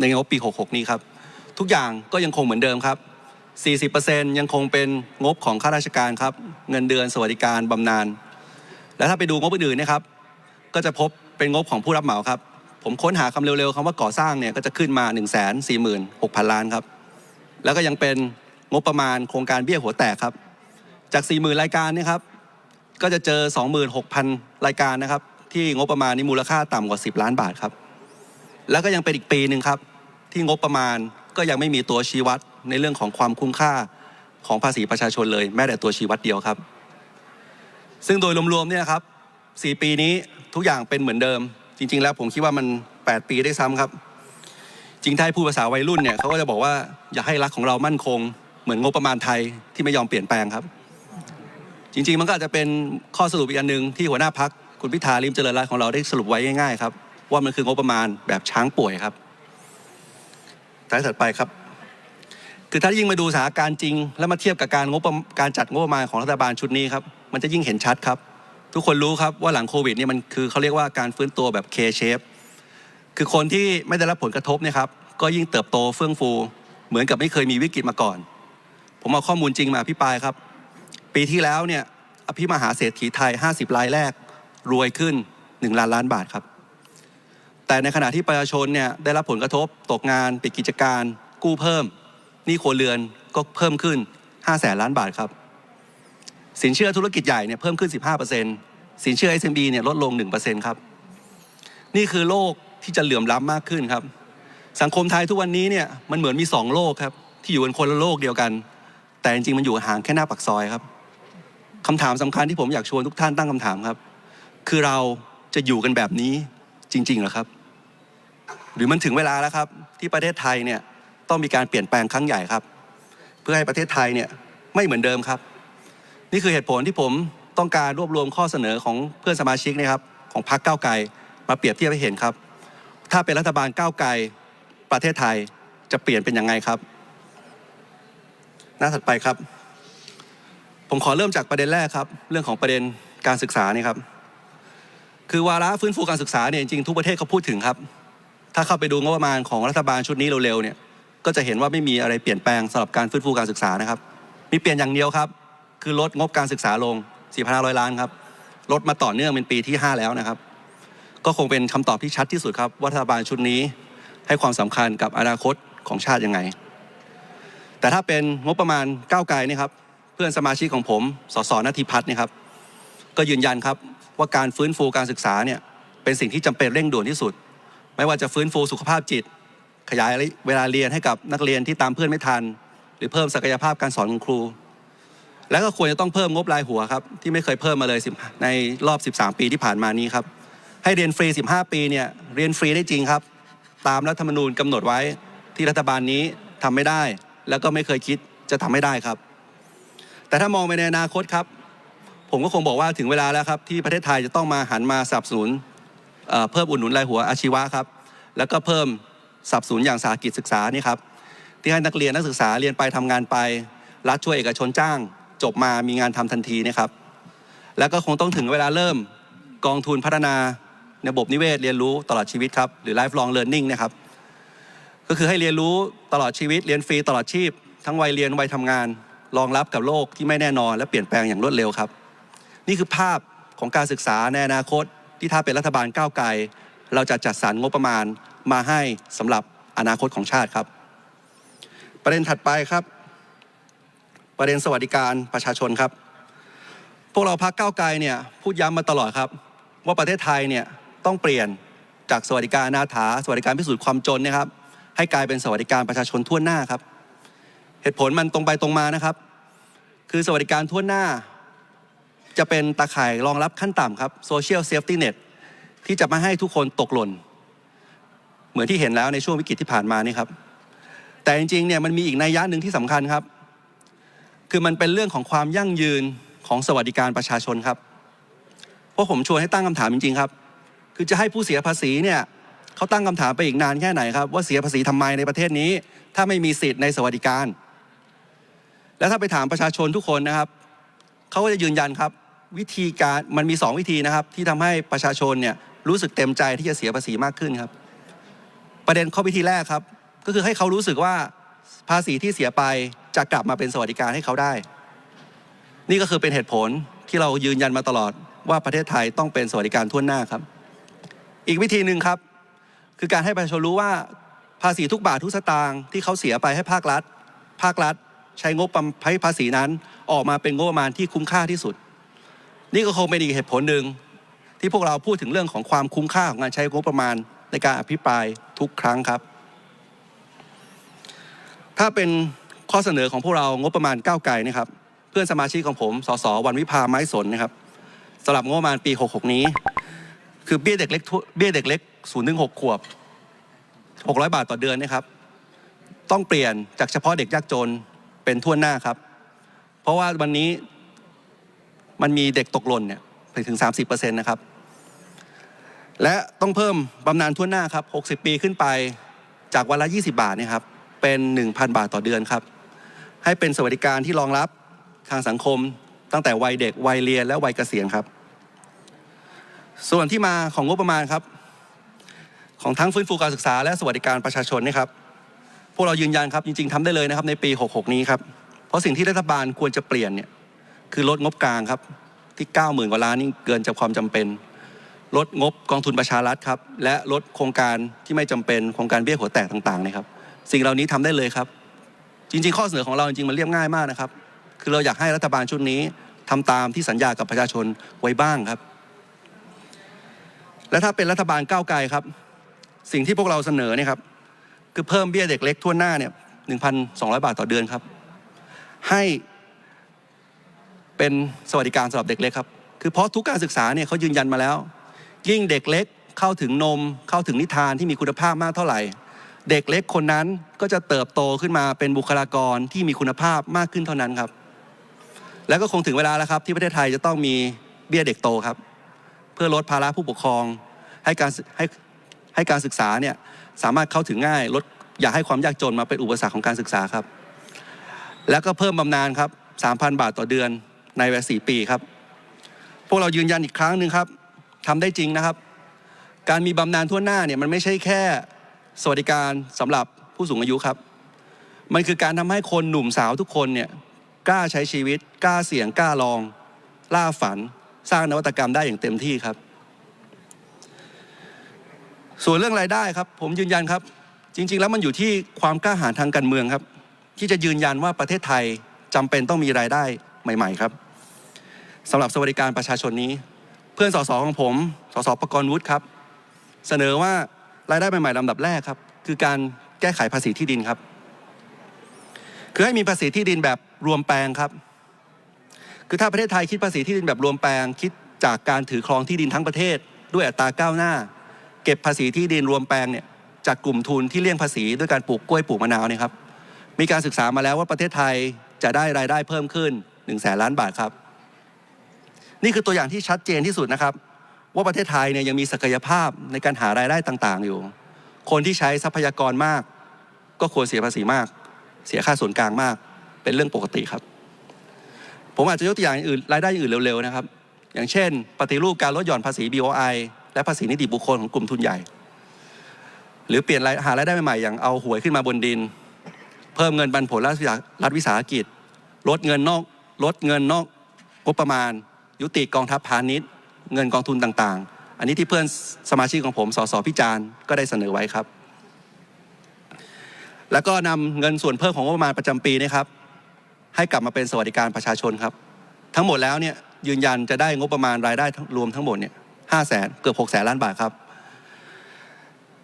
ในงบปี 66 นี้ครับ ทุกอย่างก็ยังคงเหมือนเดิมครับ 40%ยังคงเป็นงบของข้าราชการครับ เงินเดือนสวัสดิการบำนาญและถ้าไปดูงบอื่นๆนะครับ ก็จะพบเป็นงบของผู้รับเหมาครับ ผมค้นหาคำเร็วๆคำว่าก่อสร้างเนี่ยก็จะขึ้นมา 1 4 6 0 0 0 ล้านครับ แล้วก็ยังเป็นงบประมาณโครงการเบี้ยหัวแตกครับ จาก 40,000 รายการเนะครับ ก็จะเจอ 26,000 รายการนะครับ ที่งบประมาณนี้มูลค่าต่ำกว่า 10 ล้านบาทครับ แล้วก็ยังเป็นอีกปีหนึ่งครับ ที่งบประมาณก็ยังไม่มีตัวชี้วัดในเรื่องของความคุ้มค่าของภาษีประชาชนเลย แม้แต่ตัวชี้วัดเดียวครับ ซึ่งโดยรวมๆเนี่ยครับ4ปีนี้ทุกอย่างเป็นเหมือนเดิม จริง ๆ แล้วผมคิดว่ามัน 8 ปีได้ซ้ำครับ จริงถ้าให้พูดภาษาวัยรุ่นเนี่ยเขาก็จะบอกว่าอยากให้รักของเรามั่นคง เหมือนงบประมาณไทยที่ไม่ยอมเปลี่ยนแปลงครับ จริง ๆ มันก็อาจจะเป็นข้อสรุปอีกอันหนึ่งที่หัวหน้าพักคุณพิธาลิมเจริญรัตน์ของเราได้สรุปไว้ง่ายๆครับ ว่ามันคืองบประมาณแบบช้างป่วยครับสไลด์ถัดไปครับ คือถ้ายิ่งมาดูสถานการณ์จริง แล้วมาเทียบกับการงบประการจัดงบประมาณของรัฐบาลชุดนี้ครับ มันจะยิ่งเห็นชัดครับ ทุกคนรู้ครับว่าหลังโควิดเนี่ยมันคือเขาเรียกว่าการฟื้นตัวแบบ K shape คือคนที่ไม่ได้รับผลกระทบเนี่ยครับ ก็ยิ่งเติบโตเฟื่องฟู เหมือนกับไม่เคยมีวิกฤตมาก่อน ผมเอาข้อมูลจริงมาพิปรายครับ ปีที่แล้วเนี่ยอภิมหาเศรษฐีไทย 50รายแรก รวยขึ้น 1 ล้านล้านบาทครับ แต่ในขณะที่ประชาชนเนี่ยได้รับผลกระทบตกงานปิดกิจการ กู้เพิ่มหนี้ครัวเรือนก็เพิ่มขึ้น5แสนล้านบาทครับ สินเชื่อธุรกิจใหญ่เนี่ยเพิ่มขึ้น 15%สินเชื่อ SMB เนี่ยลดลง 1%ครับ นี่คือโลกที่จะเหลื่อมล้ำมากขึ้นครับ สังคมไทยทุกวันนี้เนี่ยมันเหมือนมีสองโลกครับ ที่อยู่กันคนละโลกเดียวกัน แต่จริงๆมันอยู่ห่างแค่หน้าปากซอยครับคำถามสำคัญที่ผมอยากชวนทุกท่านตั้งคำถามครับ คือเราจะอยู่กันแบบนี้ จริงๆหรอครับ หรือมันถึงเวลาแล้วครับ ที่ประเทศไทยเนี่ยต้องมีการเปลี่ยนแปลงครั้งใหญ่ครับ เพื่อให้ประเทศไทยเนี่ยไม่เหมือนเดิมครับ นี่คือเหตุผลที่ผมต้องการรวบรวมข้อเสนอของเพื่อนสมาชิกนะครับ ของพรรคก้าวไกลมาเปรียบเทียบให้เห็นครับ ถ้าเป็นรัฐบาลก้าวไกลประเทศไทยจะเปลี่ยนเป็นยังไงครับ หน้าถัดไปครับ ผมขอเริ่มจากประเด็นแรกครับ เรื่องของประเด็นการศึกษานี่ครับ คือวาระฟื้นฟูการศึกษาเนี่ยจริงๆทุกประเทศเขาพูดถึงครับ ถ้าเข้าไปดูงบประมาณของรัฐบาลชุดนี้เร็วๆเนี่ยก็จะเห็นว่าไม่มีอะไรเปลี่ยนแปลงสำหรับการฟื้นฟูการศึกษานะครับ มีเปลี่ยนอย่างเดียวครับ คือลดงบการศึกษาลง 4,500 ล้านครับลดมาต่อเนื่องเป็นปีที่ 5 แล้วนะครับ ก็คงเป็นคำตอบที่ชัดที่สุดครับว่ารัฐบาลชุดนี้ให้ความสำคัญกับอนาคตของชาติยังไง แต่ถ้าเป็นงบประมาณก้าวไกลนี่ครับ เพื่อนสมาชิกของผม สสนธิพัฒน์นี่ครับ ก็ยืนยันครับ ว่าการฟื้นฟูการศึกษาเนี่ยเป็นสิ่งที่จำเป็นเร่งด่วนที่สุด ไม่ว่าจะฟื้นฟูสุขภาพจิต ขยายเวลาเรียนให้กับนักเรียนที่ตามเพื่อนไม่ทัน หรือเพิ่มศักยภาพการสอนของครู แล้วก็ควรจะต้องเพิ่มงบรายหัวครับที่ไม่เคยเพิ่มมาเลยในรอบ 13 ปีที่ผ่านมานี้ครับให้เรียนฟรี 15 ปีเนี่ยเรียนฟรีได้จริงครับ ตามรัฐธรรมนูญกำหนดไว้ที่รัฐบาลนี้ทำไม่ได้ แล้วก็ไม่เคยคิดจะทำไม่ได้ครับ แต่ถ้ามองไปในอนาคตครับ ผมก็คงบอกว่าถึงเวลาแล้วครับที่ประเทศไทยจะต้องมาหันมาสนับสนุนเพิ่มอุดหนุนรายหัวอาชีวะครับแล้วก็เพิ่มสนับสนุนอย่างสาหกิจศึกษานี่ครับที่ให้นักเรียนนักศึกษาเรียนไปทำงานไปรัฐช่วยเอกชนจ้าง จบมามีงานทำทันทีนะครับ แล้วก็คงต้องถึงเวลาเริ่มกองทุนพัฒนาระบบนิเวศเรียนรู้ตลอดชีวิตครับหรือ lifelong learning นะครับก็คือให้เรียนรู้ตลอดชีวิต เรียนฟรีตลอดชีพ ทั้งวัยเรียนวัยทำงาน รองรับกับโลกที่ไม่แน่นอน และเปลี่ยนแปลงอย่างรวดเร็วครับ นี่คือภาพของการศึกษาในอนาคตที่ถ้าเป็นรัฐบาลก้าวไกล เราจะจัดสรรงบประมาณมาให้สำหรับอนาคตของชาติครับ ประเด็นถัดไปครับ ประเด็นสวัสดิการประชาชนครับ พวกเราพักก้าวไกลเนี่ยพูดย้ำมาตลอดครับ ว่าประเทศไทยเนี่ยต้องเปลี่ยนจากสวัสดิการนาถาสวัสดิการพิสูจน์ความจนนะครับ ให้กลายเป็นสวัสดิการประชาชนทั่วหน้าครับ เหตุผลมันตรงไปตรงมานะครับ คือสวัสดิการทั่วหน้า จะเป็นตาข่ายรองรับขั้นต่ำครับ Social Safety Net ที่จะมาให้ทุกคนตกหล่น เหมือนที่เห็นแล้วในช่วงวิกฤตที่ผ่านมานี่ครับ แต่จริงๆเนี่ยมันมีอีกนัยยะหนึ่งที่สำคัญครับ คือมันเป็นเรื่องของความยั่งยืนของสวัสดิการประชาชนครับ เพราะผมชวนให้ตั้งคำถามจริงๆครับ คือจะให้ผู้เสียภาษีเนี่ยเขาตั้งคำถามไปอีกนานแค่ไหนครับ ว่าเสียภาษีทำไมในประเทศนี้ ถ้าไม่มีสิทธิ์ในสวัสดิการ แล้วถ้าไปถามประชาชนทุกคนนะครับเขาก็จะยืนยันครับ วิธีการมันมี 2 วิธีนะครับ ที่ทำให้ประชาชนเนี่ยรู้สึกเต็มใจที่จะเสียภาษีมากขึ้นครับ ประเด็นข้อพิธีแรกครับ ก็คือให้เขารู้สึกว่าภาษีที่เสียไปจะกลับมาเป็นสวัสดิการให้เขาได้ นี่ก็คือเป็นเหตุผลที่เรายืนยันมาตลอดว่าประเทศไทยต้องเป็นสวัสดิการทั่วหน้าครับ อีกวิธีหนึ่งครับ คือการให้ประชาชนรู้ว่าภาษีทุกบาททุกสตางค์ที่เขาเสียไปให้ภาครัฐ ภาครัฐ ใช้งบปให้ภาษีนั้นออกมาเป็นงบประมาณที่คุ้มค่าที่สุด นี่ก็คงเป็นอีกเหตุผลหนึ่งที่พวกเราพูดถึงเรื่องของความคุ้มค่าของการใช้งบประมาณในการอภิปรายทุกครั้งครับ ถ้าเป็นข้อเสนอของพวกเรางบประมาณก้าวไกลนะครับ เพื่อนสมาชิกของผมสสวันวิพาไม้สนนะครับสำหรับงบประมาณปี 66 นี้ คือเบี้ยเด็กเล็กเบี้ยเด็กเล็ก0ถึง6ขวบ 600 บาทต่อเดือนนะครับ ต้องเปลี่ยนจากเฉพาะเด็กยากจนเป็นทั่วหน้าครับ เพราะว่าวันนี้ มันมีเด็กตกหล่นเนี่ยไปถึง 30%นะครับ และต้องเพิ่มบำนาญทั่วหน้าครับ 60 ปีขึ้นไปจากวันละ 20 บาทเนยครับ เป็น 1,000 บาทต่อเดือนครับ ให้เป็นสวัสดิการที่รองรับทางสังคมตั้งแต่วัยเด็ก วัยเรียนและวัยเกษียณครับ ส่วนที่มาของงบประมาณครับ ของทั้งฟื้นฟูการศึกษาและสวัสดิการประชาชนนี่ครับ พวกเรายืนยันครับจริง ๆทำได้เลยนะครับในปี 66 นี้ครับ เพราะสิ่งที่รัฐบาลควรจะเปลี่ยนเนี่ย คือลดงบกลางครับที่ 90,000 กว่าล้านนี่เกินจากความจำเป็น ลดงบกองทุนประชารัฐครับ และลดโครงการที่ไม่จำเป็นโครงการเบี้ยหัวแตกต่างๆนะครับ สิ่งเหล่านี้ทำได้เลยครับ จริง ๆ ข้อเสนอของเราจริงๆมันเรียบง่ายมากนะครับ คือเราอยากให้รัฐบาลชุดนี้ทำตามที่สัญญากับประชาชนไว้บ้างครับ และถ้าเป็นรัฐบาลก้าวไกลครับ สิ่งที่พวกเราเสนอเนี่ยครับคือเพิ่มเบี้ยเด็กเล็กทั่วหน้าเนี่ย1,200 บาทต่อเดือนครับ ให้ เป็นสวัสดิการสำหรับเด็กเล็กครับ คือเพราะทุกการศึกษาเนี่ยเขายืนยันมาแล้ว ยิ่งเด็กเล็กเข้าถึงนม เข้าถึงนิทานที่มีคุณภาพมากเท่าไหร่ เด็กเล็กคนนั้นก็จะเติบโตขึ้นมาเป็นบุคลากรที่มีคุณภาพมากขึ้นเท่านั้นครับ แล้วก็คงถึงเวลาแล้วครับ ที่ประเทศไทยจะต้องมีเบี้ยเด็กโตครับ เพื่อลดภาระผู้ปกครองให้การให้ให้การศึกษาเนี่ยสามารถเข้าถึงง่ายลดอย่าให้ความยากจนมาเป็นอุปสรรคของการศึกษาครับ แล้วก็เพิ่มบำนาญครับ3,000 บาทต่อเดือน ในเวลา4ปีครับ พวกเรายืนยันอีกครั้งหนึ่งครับทำได้จริงนะครับ การมีบำนาญทั่วหน้าเนี่ยมันไม่ใช่แค่สวัสดิการสำหรับผู้สูงอายุครับ มันคือการทำให้คนหนุ่มสาวทุกคนเนี่ยกล้าใช้ชีวิต กล้าเสี่ยงกล้าลองล่าฝันสร้างนวัตกรรมได้อย่างเต็มที่ครับ ส่วนเรื่องรายได้ครับ ผมยืนยันครับ จริง ๆ แล้วมันอยู่ที่ความกล้าหาญทางการเมืองครับ ที่จะยืนยันว่าประเทศไทยจำเป็นต้องมีรายได้ใหม่ ๆ ครับ สำหรับสวัสดิการประชาชนนี้ เพื่อนสสของผมสสประกรณ์วุฒิครับ เสนอว่ารายได้ใหม่ๆลำดับแรกครับ คือการแก้ไขภาษีที่ดินครับ คือให้มีภาษีที่ดินแบบรวมแปลงครับ คือถ้าประเทศไทยคิดภาษีที่ดินแบบรวมแปลง คิดจากการถือครองที่ดินทั้งประเทศ ด้วยอัตราก้าวหน้า เก็บภาษีที่ดินรวมแปลงเนี่ยจากกลุ่มทุนที่เลี่ยงภาษีด้วยการปลูกกล้วยปลูกมะนาวเนี่ยครับมีการศึกษามาแล้วว่าประเทศไทยจะได้รายได้เพิ่มขึ้น1นึ่งแสนล้านบาทครับ นี่คือตัวอย่างที่ชัดเจนที่สุดนะครับ ว่าประเทศไทยเนี่ยยังมีศักยภาพในการหารายได้ต่างๆ อยู่ คนที่ใช้ทรัพยากรมาก ก็ควรเสียภาษีมาก เสียค่าส่วนกลางมาก เป็นเรื่องปกติครับ ผมอาจจะยกตัวอย่างอื่นรายได้อื่นเร็วๆนะครับ อย่างเช่น ปฏิรูปการลดหย่อนภาษี BOI และภาษีนิติบุคคลของกลุ่มทุนใหญ่ หรือเปลี่ยนหารายได้ใหม่ๆอย่างเอาหวยขึ้นมาบนดิน เพิ่มเงินปันผลรัฐวิสารัฐวิสาหกิจ ลดเงินนอกลดเงินนอกงบประมาณ ยุติกองทัพพาณิชย์ เงินกองทุนต่างๆ อันนี้ที่เพื่อนสมาชิกของผมสสพิจารณ์ก็ได้เสนอไว้ครับ แล้วก็นำเงินส่วนเพิ่มของงบประมาณประจำปีนะครับ ให้กลับมาเป็นสวัสดิการประชาชนครับ ทั้งหมดแล้วเนี่ยยืนยันจะได้งบประมาณรายได้รวมทั้งหมดเนี่ยห้าแสนเกือบหกแสนล้านบาทครับ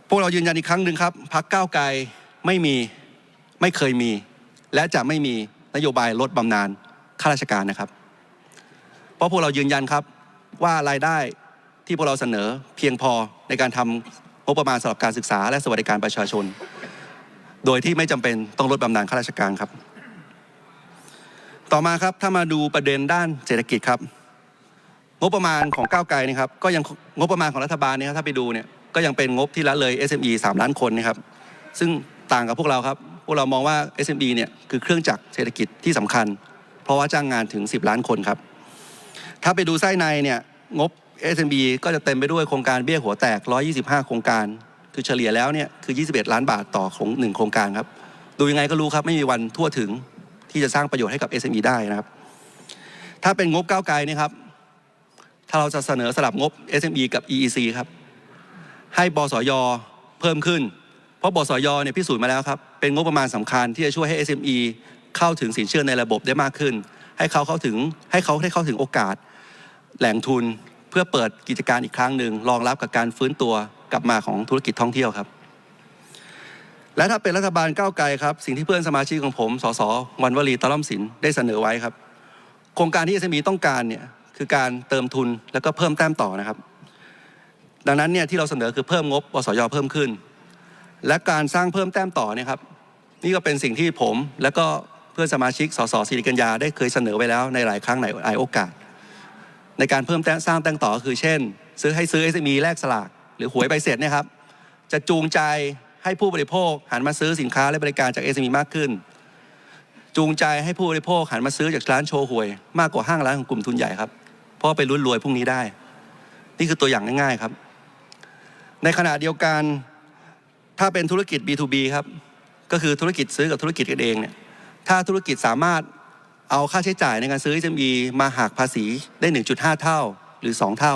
พวกเรายืนยันอีกครั้งหนึ่งครับพักก้าวไกลไม่มีไม่เคยมี และจะไม่มีนโยบายลดบำนาญข้าราชการนะครับ เพราะพวกเรายืนยันครับว่ารายได้ที่พวกเราเสนอเพียงพอในการทำงบประมาณสำหรับการศึกษา และสวัสดิการประชาชน โดยที่ไม่จำเป็นต้องลดบำนาญข้าราชการครับ ต่อมาครับถ้ามาดูประเด็นด้านเศรษฐกิจครับ งบประมาณของก้าวไกลนี่ครับก็ยังงบประมาณของรัฐบาลเนี่ยครับถ้าไปดูเนี่ยก็ยังเป็นงบที่ละเลย SME 3 ล้านคนนะครับ ซึ่งต่างกับพวกเราครับ พวกเรามองว่า SME เนี่ยคือเครื่องจักรเศรษฐกิจที่สำคัญ เพราะว่าจ้างงานถึง 10 ล้านคนครับ ถ้าไปดูไส้ในเนี่ยงบ SME ก็จะเต็มไปด้วยโครงการเบี้ยหัวแตก 125 โครงการ คือเฉลี่ยแล้วเนี่ยคือ 21 ล้านบาทต่อของหนึ่งโครงการครับ ดูยังไงก็รู้ครับไม่มีวันทั่วถึงที่จะสร้างประโยชน์ให้กับ SME ได้นะครับ ถ้าเป็นงบก้าวไกลนะครับ ถ้าเราจะเสนอสลับงบ SME กับ EEC ครับ ให้บสยเพิ่มขึ้น เพราะบสยเนี่ยพิสูจน์มาแล้วครับ เป็นงบประมาณสำคัญที่จะช่วยให้ SME เข้าถึงสินเชื่อในระบบได้มากขึ้น ให้เขาเข้าถึงให้เขาได้เข้าถึงโอกาส แหล่งทุนเพื่อเปิดกิจการอีกครั้งหนึ่งรองรับกับการฟื้นตัวกลับมาของธุรกิจท่องเที่ยวครับ และถ้าเป็นรัฐบาลก้าวไกลครับ สิ่งที่เพื่อนสมาชิกของผมสสวันวลีตะล่อมสินได้เสนอไว้ครับ โครงการที่ SME ต้องการเนี่ยคือการเติมทุนแล้วก็เพิ่มแต้มต่อนะครับ ดังนั้นเนี่ยที่เราเสนอคือเพิ่มงบปสยเพิ่มขึ้น และการสร้างเพิ่มแต้มต่อเนี่ยครับนี่ก็เป็นสิ่งที่ผมและก็เพื่อนสมาชิกสสสิริกัญญาได้เคยเสนอไว้แล้วในหลายครั้งในหลายโอกาส ในการเพิ่มแต้สร้างแต้มต่อคือเช่น ซื้อให้ซื้อ SME แลกสลาก หรือหวยใบเสร็จเนะครับจะจูงใจให้ผู้บริโภคหันมาซื้อสินค้าและบริการจาก SME มากขึ้น จูงใจให้ผู้บริโภคหันมาซื้อจากร้านโชว์หวย มากกว่าห้างร้านของกลุ่มทุนใหญ่ครับเพราะว่าไปลุ้นรวยพรุ่งนี้ได้ นี่คือตัวอย่างง่ายๆครับ ในขณะเดียวกันถ้าเป็นธุรกิจ B2B ครับก็คือธุรกิจซื้อกับธุรกิจกันเองเนี่ยถ้าธุรกิจสามารถ เอาค่าใช้จ่ายในการซื้อ SME มาหักภาษีได้ 1.5 เท่าหรือ 2 เท่า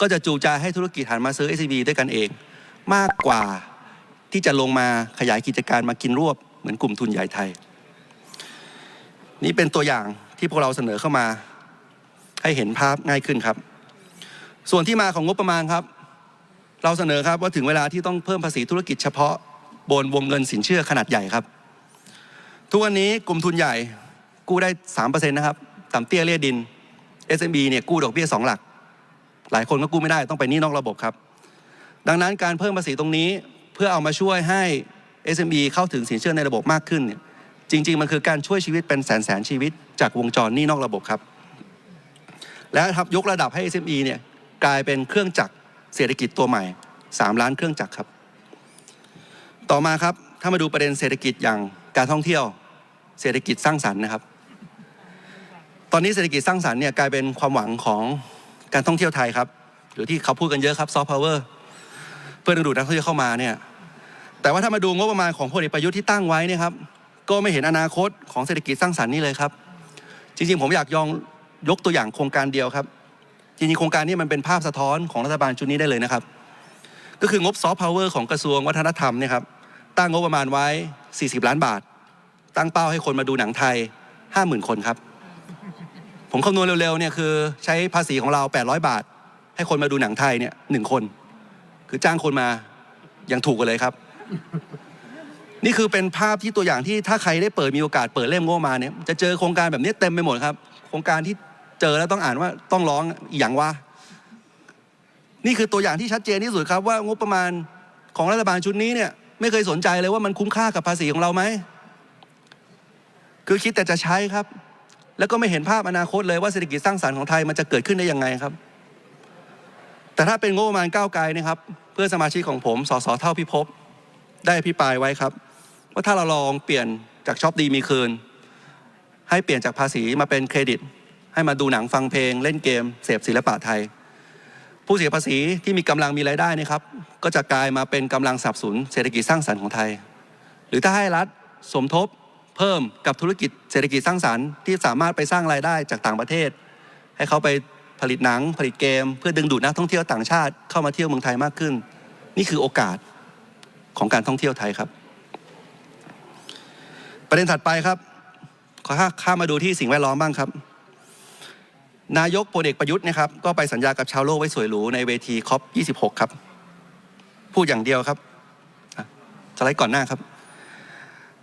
ก็จะจูงใจให้ธุรกิจหันมาซื้อ SME ด้วยกันเอง มากกว่าที่จะลงมาขยายกิจการมากินรวบเหมือนกลุ่มทุนใหญ่ไทย นี่เป็นตัวอย่างที่พวกเราเสนอเข้ามา ให้เห็นภาพง่ายขึ้นครับ ส่วนที่มาของงบประมาณครับ เราเสนอครับว่าถึงเวลาที่ต้องเพิ่มภาษีธุรกิจเฉพาะบนวงเงินสินเชื่อขนาดใหญ่ครับ ทุกวันนี้กลุ่มทุนใหญ่ กู้ได้สามเปอร์เซ็นต์นะครับต่ำเตี้ยเลี่ยดิน SMB เนี่ยกู้ดอกเบี้ยสองหลัก หลายคนก็กู้ไม่ได้ต้องไปนี้นอกระบบครับ ดังนั้นการเพิ่มภาษีตรงนี้เพื่อเอามาช่วยให้ SME เข้าถึงสินเชื่อในระบบมากขึ้นเนี่ยจริง ๆ มันคือการช่วยชีวิตเป็นแสนแสนชีวิต จากวงจรนี้นอกระบบครับ และครับยกระดับให้ SME เนี่ยกลายเป็นเครื่องจักรเศรษฐกิจตัวใหม่ 3 ล้านเครื่องจักรครับ ต่อมาครับถ้ามาดูประเด็นเศรษฐกิจอย่างการท่องเที่ยว เศรษฐกิจสร้างสรรค์นะครับ ตอนนี้เศรษฐกิจสร้างสรรค์เนี่ยกลายเป็นความหวังของการท่องเที่ยวไทยครับหรือที่เขาพูดกันเยอะครับซอฟต์พาวเวอร์เพื่อดึงดูดนักท่องเที่ยวเข้ามาเนี่ยแต่ว่าถ้ามาดูงบประมาณของพลเอกประยุทธ์ที่ตั้งไว้เนี่ยครับก็ไม่เห็นอนาคตของเศรษฐกิจสร้างสรรค์นี่เลยครับ จริงๆ ผมอยากยองยกตัวอย่างโครงการเดียวครับ จริงๆ โครงการนี้มันเป็นภาพสะท้อนของรัฐบาลชุดนี้ได้เลยนะครับ ก็คืองบซอฟต์พาวเวอร์ของกระทรวงวัฒนธรรมเนี่ยครับตั้งงบประมาณไว้ 40 ล้านบาท ตั้งเป้าให้คนมาดูหนังไทย 50,000 คนครับ ผมคำนวณเร็วๆเนี่ยคือใช้ภาษีของเรา 800 บาท ให้คนมาดูหนังไทยเนี่ยหนึ่งคน คือจ้างคนมายังถูกกันเลยครับ นี่คือเป็นภาพที่ตัวอย่างที่ถ้าใครได้เปิดมีโอกาสเปิดเล่มงบมาเนี่ยจะเจอโครงการแบบนี้เต็มไปหมดครับ โครงการที่เจอแล้วต้องอ่านว่าต้องร้องอย่างว่า นี่คือตัวอย่างที่ชัดเจนที่สุดครับ ว่างบประมาณของรัฐบาลชุดนี้เนี่ยไม่เคยสนใจเลยว่ามันคุ้มค่ากับภาษีของเราไหมคือคิดแต่จะใช้ครับ แล้วก็ไม่เห็นภาพอนาคตเลยว่าเศรษฐกิจสร้างสรรค์ของไทยมันจะเกิดขึ้นได้ยังไงครับ แต่ถ้าเป็นงบประมาณก้าวไกลนะครับ เพื่อสมาชิกของผมสสเท่าพิภพได้อภิปรายไว้ครับ ว่าถ้าเราลองเปลี่ยนจากช็อปดีมีคืน ให้เปลี่ยนจากภาษีมาเป็นเครดิต ให้มาดูหนังฟังเพลง เล่นเกม เสพศิลปะไทย ผู้เสียภาษีที่มีกำลังมีรายได้นะครับ ก็จะกลายมาเป็นกำลังสนับสนุนเศรษฐกิจสร้างสรรค์ของไทย หรือถ้าให้รัฐสมทบ เพิ่มกับธุรกิจเศรษฐกิจสร้างสรรค์ที่สามารถไปสร้างรายได้จากต่างประเทศ ให้เขาไปผลิตหนังผลิตเกม เพื่อดึงดูดนักท่องเที่ยวต่างชาติเข้ามาเที่ยวเมืองไทยมากขึ้น นี่คือโอกาสของการท่องเที่ยวไทยครับ ประเด็นถัดไปครับขอข้ามาดูที่สิ่งแวดล้อมบ้างครับ นายกพลเอกประยุทธ์นะครับก็ไปสัญญากับชาวโลกไว้สวยหรูในเวทีคอป26 ครับ พูดอย่างเดียวครับอะสไลด์ก่อนหน้าครับ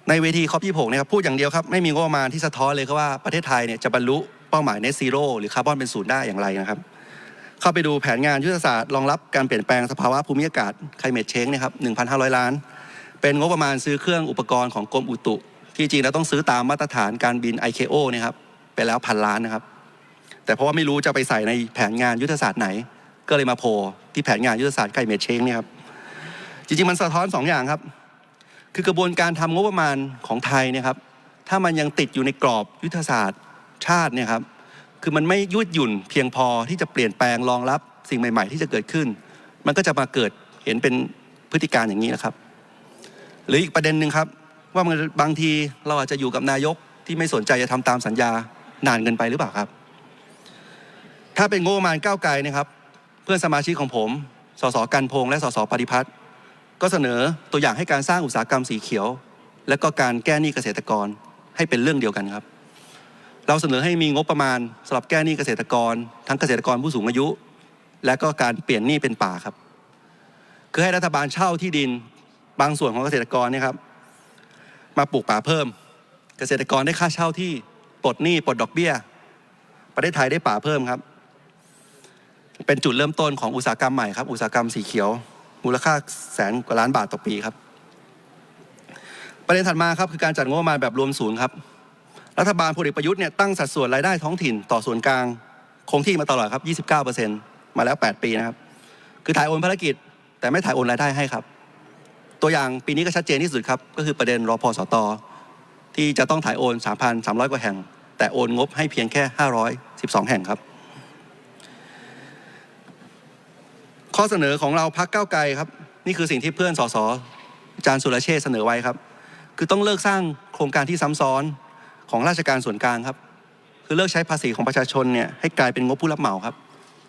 ในเวทีคอป26นะครับพูดอย่างเดียวครับไม่มีงบประมาณที่สะท้อนเลยครับว่าประเทศไทยเนี่ยจะบรรลุเป้าหมาย net zero หรือคาร์บอนเป็นศูนย์ได้อย่างไรนะครับ เข้าไปดูแผนงานยุทธศาสตร์รองรับการเปลี่ยนแปลงสภาวะภูมิอากาศ climate change นะครับ1,500 ล้าน เป็นงบประมาณซื้อเครื่องอุปกรณ์ของกรมอุตุที่จริงแล้วต้องซื้อตามมาตรฐานการบิน ICAO นะครับไปแล้วพันล้านนะครับ แต่เพราะว่าไม่รู้จะไปใส่ในแผนงานยุทธศาสตร์ไหน ก็เลยมาโผล่ที่แผนงานยุทธศาสตร์ไคลเมทเชงนี่ครับจริงๆมันสะท้อนสองอย่างครับ คือกระบวนการทำงบประมาณของไทยเนี่ยครับถ้ามันยังติดอยู่ในกรอบยุทธศาสตร์ชาติเนี่ยครับคือมันไม่ยืดหยุ่นเพียงพอที่จะเปลี่ยนแปลงรองรับสิ่งใหม่ ๆ ที่จะเกิดขึ้น มันก็จะมาเกิดเห็นเป็นพฤติการอย่างนี้นะครับ หรืออีกประเด็นหนึ่งครับ ว่าบางทีเราอาจจะอยู่กับนายกที่ไม่สนใจจะทำตามสัญญานานเกินไปหรือเปล่าครับ ถ้าเป็นงบประมาณก้าวไกลนะครับ เพื่อนสมาชิกของผมสสกันพงและสสปฏิพัฒน์ ก็เสนอตัวอย่างให้การสร้างอุตสาหกรรมสีเขียว และก็การแก้หนี้เกษตรกรให้เป็นเรื่องเดียวกันครับ เราเสนอให้มีงบประมาณสำหรับแก้หนี้เกษตรกร ทั้งเกษตรกรผู้สูงอายุ และก็การเปลี่ยนหนี้เป็นป่าครับคือให้รัฐบาลเช่าที่ดินบางส่วนของเกษตรกรเนยครับ มาปลูกป่าเพิ่ม เกษตรกรได้ค่าเช่าที่ปลดหนี้ปลดดอกเบี้ย ประเทศไทยได้ป่าเพิ่มครับ เป็นจุดเริ่มต้นของอุตสาหกรรมใหม่ครับ อุตสาหกรรมสีเขียว มูลค่าแสนกว่าล้านบาทต่อปีครับ ประเด็นถัดมาครับคือการจัดงบประมาณแบบรวมศูนย์ครับ รัฐบาลพลเอกประยุทธ์เนี่ยตั้งสัดส่วนรายได้ท้องถิ่นต่อส่วนกลางคงที่มาตลอดครับ 29%มาแล้ว 8 ปีนะครับ คือถ่ายโอนภารกิจ แต่ไม่ถ่ายโอนรายได้ให้ครับ ตัวอย่างปีนี้ก็ชัดเจนที่สุดครับ ก็คือประเด็นรอพอสตที่จะต้องถ่ายโอน 3,300 กว่าแห่ง แต่โอนงบให้เพียงแค่ 512 แห่งครับ ข้อเสนอของเราพักเก้าไกลครับ นี่คือสิ่งที่เพื่อนสสอจารย์สุรเชษเสนอไว้ครับ คือต้องเลิกสร้างโครงการที่ซ้ำซ้อนของราชการส่วนกลางครับ คือเลิกใช้ภาษีของประชาชนเนี่ยให้กลายเป็นงบผู้รับเหมาครับ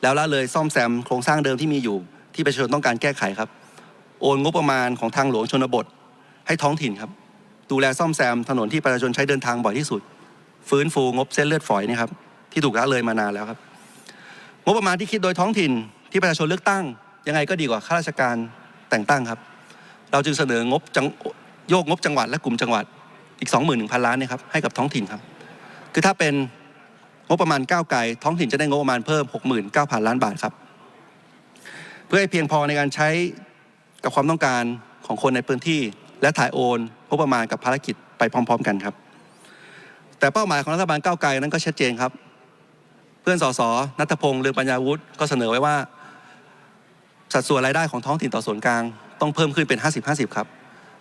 แล้วละเลยซ่อมแซมโครงสร้างเดิมที่มีอยู่ ที่ประชาชนต้องการแก้ไขครับ โอนงบประมาณของทางหลวงชนบท ให้ท้องถิ่นครับ ดูแลซ่อมแซมถนนที่ประชาชนใช้เดินทางบ่อยที่สุด ฟื้นฟูงบเส้นเลือดฝอยเนะครับที่ถูกละเลยมานานแล้วครับงบประมาณที่คิดโดยท้องถิ่น ที่ประชาชนเลือกตั้ง ยังไงก็ดีกว่าข้าราชการแต่งตั้งครับ เราจึงเสนองบจังโยกงบจังหวัดและกลุ่มจังหวัดอีก 21,000 ล้านเนี่ยครับให้กับท้องถิ่นครับ คือถ้าเป็นงบประมาณก้าวไกลท้องถิ่นจะได้งบประมาณเพิ่ม 69,000 ล้านบาทครับ เพื่อให้เพียงพอในการใช้กับความต้องการของคนในพื้นที่ และถ่ายโอนงบประมาณกับภารกิจไปพร้อม ๆ กันครับ แต่เป้าหมายของรัฐบาลก้าวไกลนั้นก็ชัดเจนครับ เพื่อนสสนัทพงษ์เรืองปัญญาวุฒิก็เสนอไว้ว่า สัดส่วนรายได้ของท้องถิ่นต่อส่วนกลางต้องเพิ่มขึ้นเป็น 50-50 ครับ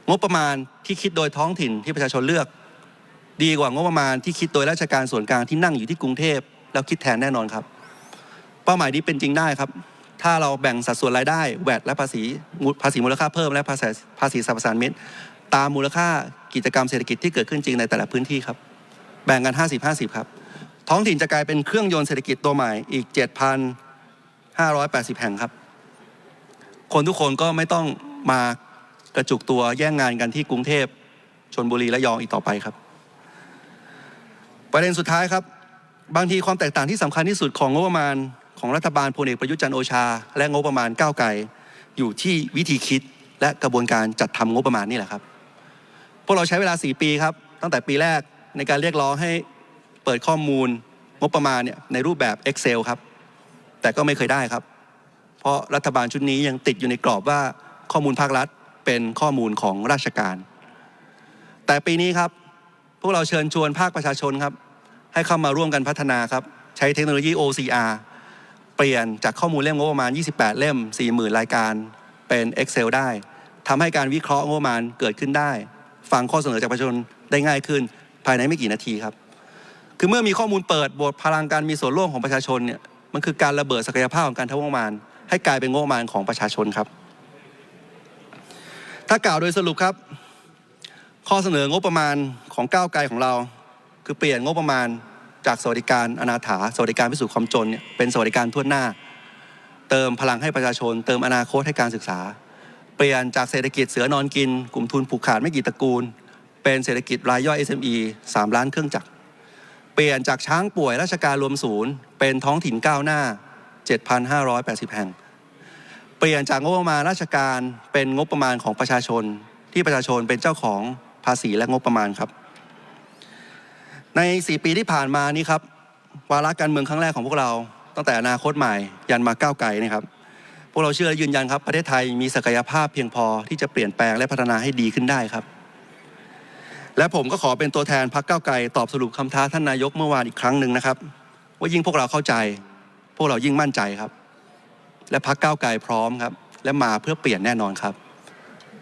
งบประมาณที่คิดโดยท้องถิ่นที่ประชาชนเลือก ดีกว่างบประมาณที่คิดโดยราชการส่วนกลางที่นั่งอยู่ที่กรุงเทพแล้วคิดแทนแน่นอนครับ เป้าหมายนี้เป็นจริงได้ครับ ถ้าเราแบ่งสัดส่วนรายได้แวดและภาษีภาษีมูลค่าเพิ่มและภาษีภาษีสรรพสานมิตตามมูลค่ากิจกรรมเศรษฐกิจที่เกิดขึ้นจริงในแต่ละพื้นที่ครับ แบ่งกัน 50-50 ครับ ท้องถิ่นจะกลายเป็นเครื่องยนต์เศรษฐกิจตัวใหม่อีก 7,580 แห่งครับ คนทุกคนก็ไม่ต้องมากระจุกตัวแย่งงานกันที่กรุงเทพชนบุรีและยองอีกต่อไปครับ ประเด็นสุดท้ายครับ บางทีความแตกต่างที่สำคัญที่สุดของงบประมาณของรัฐบาลพลเอกประยุทธ์จันทร์โอชา และงบประมาณก้าวไกลอยู่ที่วิธีคิดและกระบวนการจัดทำงบประมาณนี่แหละครับ พวกเราใช้เวลา 4 ปีครับ ตั้งแต่ปีแรกในการเรียกร้องให้เปิดข้อมูลงบประมาณเนี่ยในรูปแบบ Excel ครับ แต่ก็ไม่เคยได้ครับ ราะรัฐบาลชุดนี้ยังติดอยู่ในกรอบว่าข้อมูลภาครัฐเป็นข้อมูลของราชการ แต่ปีนี้ครับพวกเราเชิญชวนภาคประชาชนครับ ให้เข้ามาร่วมกันพัฒนาครับ ใช้เทคโนโลยี OCR เปลี่ยนจากข้อมูลเล่มงบประมาณ 28 เล่ม 40,000 รายการเป็น Excel ได้ทำให้การวิเคราะห์งบประมาณเกิดขึ้นได้ ฟังข้อเสนอจากประชาชนได้ง่ายขึ้น ภายในไม่กี่นาทีครับ คือเมื่อมีข้อมูลเปิดบทพลังการมีส่วนร่วมของประชาชนเนี่ยมันคือการระเบิดศักยภาพของการทำงบประมาณ ให้กลายเป็นงบประมาณของประชาชนครับ ถ้ากล่าวโดยสรุปครับ ข้อเสนองบประมาณของก้าวไกลของเรา คือเปลี่ยนงบประมาณจากสวัสดิการอนาถาสวัสดิการพิสูจน์ความจนเนี่ยเป็นสวัสดิการทั่วหน้า เติมพลังให้ประชาชน เติมอนาคตให้การศึกษา เปลี่ยนจากเศรษฐกิจเสือนอนกิน กลุ่มทุนผูกขาดไม่กี่ตระกูล เป็นเศรษฐกิจรายย่อย SME 3 ล้านเครื่องจักรเปลี่ยนจากช้างป่วยราชการรวมศูนย์ เป็นท้องถิ่นก้าวหน้า 7,580 แห่ง เปลี่ยนจากงบประมาณราชการเป็นงบประมาณของประชาชน ที่ประชาชนเป็นเจ้าของภาษีและงบประมาณครับ ใน 4 ปีที่ผ่านมานี้ครับวาระการเมืองครั้งแรกของพวกเรา ตั้งแต่อนาคตใหม่ยันมาก้าวไกลนะครับพวกเราเชื่อและยืนยันครับ ประเทศไทยมีศักยภาพเพียงพอที่จะเปลี่ยนแปลงและพัฒนาให้ดีขึ้นได้ครับ และผมก็ขอเป็นตัวแทนพรรคก้าวไกลตอบสรุปคำท้าท่านนายกเมื่อวานอีกครั้งหนึ่งนะครับ ว่ายิ่งพวกเราเข้าใจ พวกเรายิ่งมั่นใจครับ และพรรคก้าวไกลพร้อมครับ และมาเพื่อเปลี่ยนแน่นอนครับ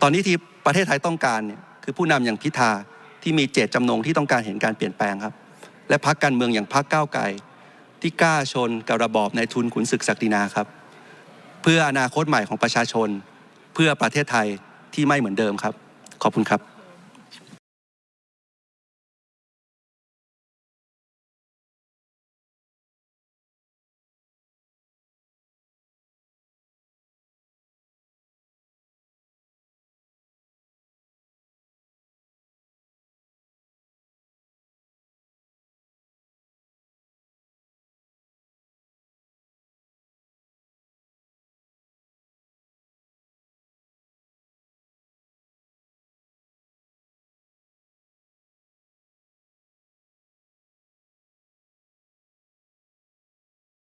ตอนนี้ที่ประเทศไทยต้องการเนี่ยคือผู้นำอย่างพิธาที่มีเจตจำนงที่ต้องการเห็นการเปลี่ยนแปลงครับ และพรรคการเมืองอย่างพรรคก้าวไกลที่กล้าชนกับระบอบในทุนขุนศึกศักดินาครับ เพื่ออนาคตใหม่ของประชาชน เพื่อประเทศไทยที่ไม่เหมือนเดิมครับ ขอบคุณครับ